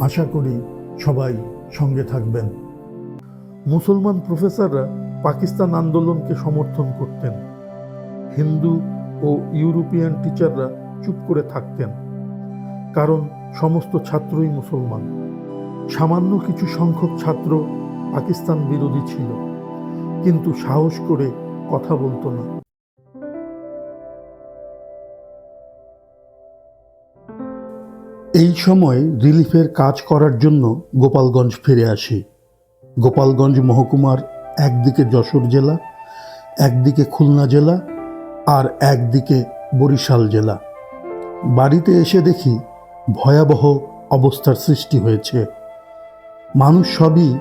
আশা করি সবাই সঙ্গে থাকবেন। মুসলমান প্রফেসররা পাকিস্তান আন্দোলনকে সমর্থন করতেন। হিন্দু ও ইউরোপিয়ান টিচাররা চুপ করে থাকতেন। কারণ সমস্ত ছাত্রই মুসলমান। সামান্য কিছু সংখ্যক ছাত্র পাকিস্তান বিরোধী ছিল। কিন্তু সাহস করে কথা বলতো না। এই সময় রিলিফের কাজ করার জন্য গোপালগঞ্জ ফিরে আসি। গোপালগঞ্জ মহকুমার একদিকে যশোর জেলা, একদিকে খুলনা জেলা আর একদিকে বরিশাল জেলা। বাড়িতে এসে দেখি ভয়াবহ অবস্থার সৃষ্টি হয়েছে। মানুষ সবই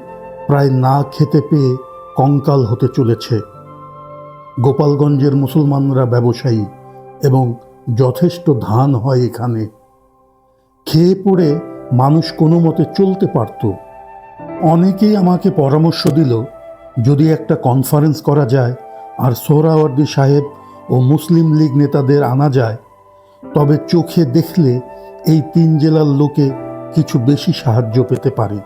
প্রায় না খেতে পেয়ে কঙ্কাল হতে চলেছে। গোপালগঞ্জের মুসলমানরা ব্যবসায়ী এবং যথেষ্ট ধান হয় এখানে। খেয়ে পড়ে মানুষ কোনো মতে চলতে পারত। অনেকেই আমাকে পরামর্শ দিল, যদি একটা কনফারেন্স করা যায় আর সোহরাওয়ার্দী সাহেব ও মুসলিম লীগ নেতাদের আনা যায়, তবে চোখে দেখলে এই তিন জেলার লোকে কিছু বেশি সাহায্য পেতে পারে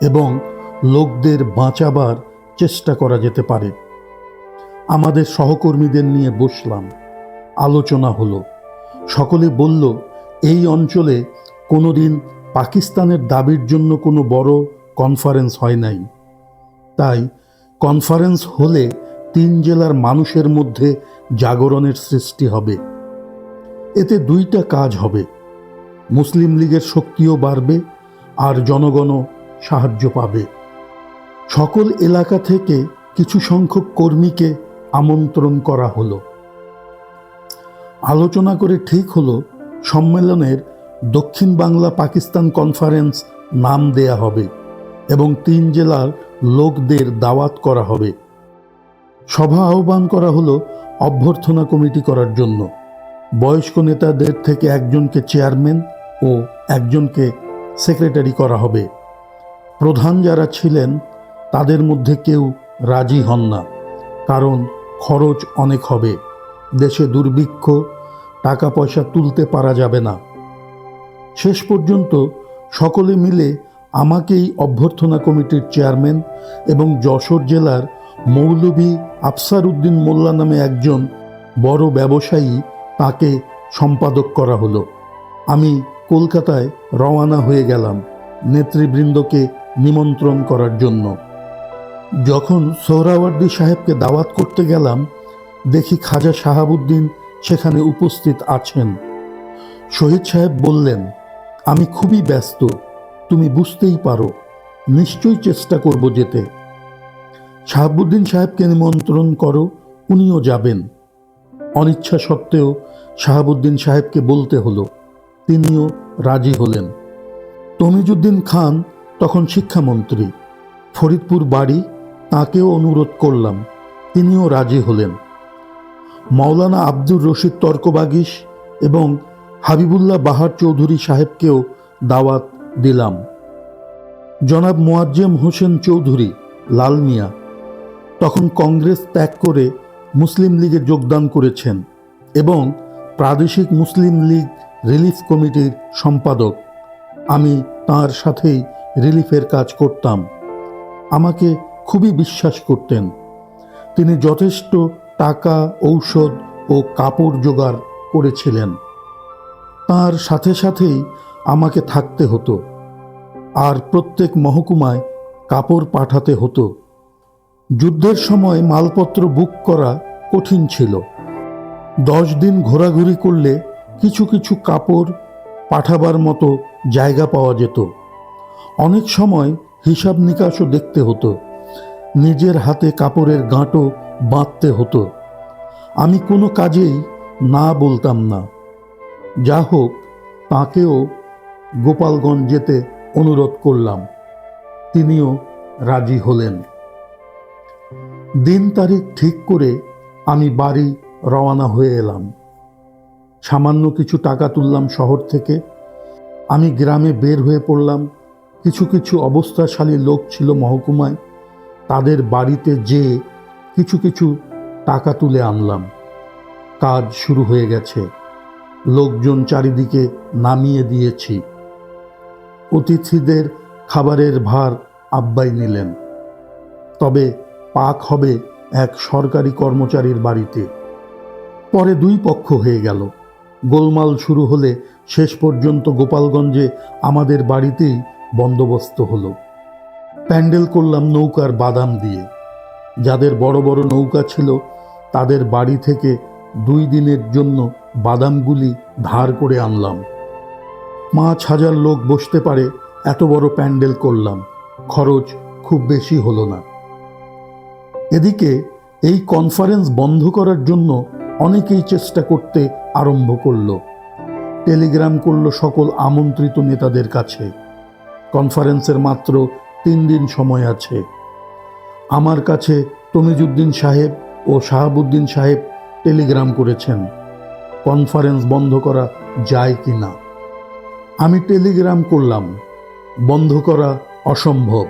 এবং লোকদের বাঁচাবার চেষ্টা করা যেতে পারে। আমাদের সহকর্মীদের নিয়ে বসলাম। আলোচনা হলো। সকলে বলল, এই অঞ্চলে কোনোদিন পাকিস্তানের দাবির জন্য কোনো বড় কনফারেন্স হয় নাই। তাই কনফারেন্স হলে তিন জেলার মানুষের মধ্যে জাগরণের সৃষ্টি হবে। এতে দুইটা কাজ হবে। মুসলিম লীগের শক্তিও বাড়বে আর জনগণও সাহায্য পাবে। সকল এলাকা থেকে কিছু সংখ্যক কর্মীকে আমন্ত্রণ করা হলো। আলোচনা করে ঠিক হলো সম্মেলনের দক্ষিণ বাংলা পাকিস্তান কনফারেন্স নাম দেয়া হবে এবং তিন জেলার লোকদের দাওয়াত করা হবে। সভা আহ্বান করা হলো অভ্যর্থনা কমিটি করার জন্য। বয়স্ক নেতাদের থেকে একজনকে চেয়ারম্যান ও একজনকে সেক্রেটারি করা হবে। প্রধান যারা ছিলেন, তাদের মধ্যে কেউ রাজি হন না, কারণ খরচ অনেক হবে। দেশে দুর্ভিক্ষ, টাকা পয়সা তুলতে পারা যাবে না। শেষ পর্যন্ত সকলে মিলে আমাকেই অভ্যর্থনা কমিটির চেয়ারম্যান এবং যশোর জেলার মৌলভী আফসার উদ্দিন মোল্লা নামে একজন বড় ব্যবসায়ী তাকে সম্পাদক করা হলো। আমি কলকাতায় রওয়ানা হয়ে গেলাম নেতৃবৃন্দকে নিমন্ত্রণ করার জন্য। যখন সোহরাওয়ার্দী সাহেবকে দাওয়াত করতে গেলাম, দেখি খাজা শাহাবুদ্দিন সেখানে উপস্থিত আছেন। শহীদ সাহেব বললেন আমি খুবই ব্যস্ত, তুমি বুঝতেই পারো, নিশ্চয়ই চেষ্টা করব যেতে। শাহাবুদ্দিন সাহেবকে নিমন্ত্রণ করো, উনিও যাবেন। অনিচ্ছা সত্ত্বেও শাহাবুদ্দিন সাহেবকে বলতে হলো, তিনিও রাজি হলেন। তমিজুদ্দিন খান তখন শিক্ষামন্ত্রী, ফরিদপুর বাড়ি, তাকেও অনুরোধ করলাম, তিনিও রাজি হলেন। মাওলানা আব্দুর রশিদ তর্কবাগিস এবং হাবিবুল্লাহ বাহার চৌধুরী সাহেবকেও দাওয়াত দিলাম। জনাব মোয়াজ্জেম হোসেন চৌধুরী, লাল মিয়া। তখন কংগ্রেস ত্যাগ করে মুসলিম লীগে যোগদান করেছেন এবং প্রাদেশিক মুসলিম লীগ রিলিফ কমিটির সম্পাদক। আমি তার সাথেই রিলিফের কাজ করতাম। আমাকে খুবই বিশ্বাস করতেন। তিনি যথেষ্ট টাকা, ঔষধ ও কাপড় জোগাড় করেছিলেন। তার সাথে সাথেই আমাকে থাকতে হতো আর প্রত্যেক মহকুমায় কাপড় পাঠাতে হতো। যুদ্ধের সময় মালপত্র বুক করা কঠিন ছিল। দশ দিন ঘোরাঘুরি করলে কিছু কিছু কাপড় পাঠাবার মতো জায়গা পাওয়া যেত। অনেক সময় হিসাব নিকাশও দেখতে হতো। নিজের হাতে কাপড়ের গাঁটও বাঁধতে হতো। আমি কোনো কাজেই না বলতাম না। যা হোক, তাঁকেও গোপালগঞ্জ যেতে অনুরোধ করলাম। তিনিও রাজি হলেন। দিন তারিখ ঠিক করে আমি বাড়ি রওনা হয়ে এলাম। সামান্য কিছু টাকা তুললাম শহর থেকে। আমি গ্রামে বের হয়ে পড়লাম। কিছু কিছু অবস্থাশালী লোক ছিল মহকুমায়। তাদের বাড়িতে যেয়ে কিছু কিছু টাকা তুলে আনলাম। কাজ শুরু হয়ে গেছে। লোকজন চারিদিকে নামিয়ে দিয়েছি। অতিথিদের খাবারের ভার আব্বাই নিলেন। তবে পাক হবে এক সরকারি কর্মচারীর বাড়িতে। পরে দুই পক্ষ হয়ে গেল। গোলমাল শুরু হলে শেষ পর্যন্ত গোপালগঞ্জে আমাদের বাড়িতেই বন্দোবস্ত হলো। প্যান্ডেল করলাম নৌকার বাদাম দিয়ে। যাদের বড় বড় নৌকা ছিল, তাদের বাড়ি থেকে দুই দিনের জন্য বাদামগুলি ধার করে আনলাম। পাঁচ হাজার লোক বসতে পারে, এত বড় প্যান্ডেল করলাম। খরচ খুব বেশি হলো না। এদিকে এই কনফারেন্স বন্ধ করার জন্য অনেকেই চেষ্টা করতে আরম্ভ করল। টেলিগ্রাম করল সকল আমন্ত্রিত নেতাদের কাছে। কনফারেন্সের মাত্র তিন দিন সময় আছে। আমার কাছে তমিজুদ্দিন সাহেব ও শাহাবুদ্দিন সাহেব টেলিগ্রাম করেছেন, কনফারেন্স বন্ধ করা যায় কি না? আমি টেলিগ্রাম করলাম, বন্ধ করা অসম্ভব।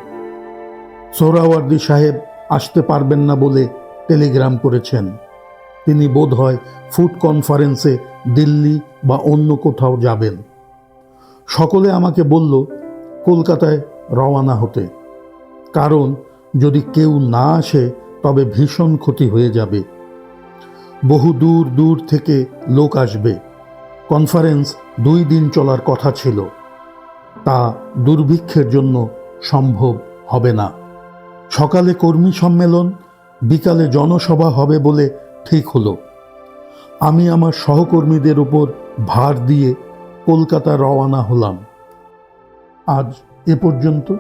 সোহরাওয়ার্দী সাহেব আসতে পারবেন না বলে টেলিগ্রাম করেছেন। তিনি বোধহয় ফুড কনফারেন্সে দিল্লি বা অন্য কোথাও যাবেন। সকলে আমাকে বলল, কলকাতায় রওয়ানা হতে। কারণ যদি কেউ না আসে, তবে ভীষণ ক্ষতি হয়ে যাবে। বহু দূর দূর থেকে লোক আসবে। কনফারেন্স দুই দিন চলার কথা ছিল। তা দুর্ভিক্ষের জন্য সম্ভব হবে না। সকালে কর্মী সম্মেলন, বিকালে জনসভা হবে বলে ঠিক হলো। আমি আমার সহকর্মীদের উপর ভার দিয়ে কলকাতা রওয়ানা হলাম। আজ এ পর্যন্ত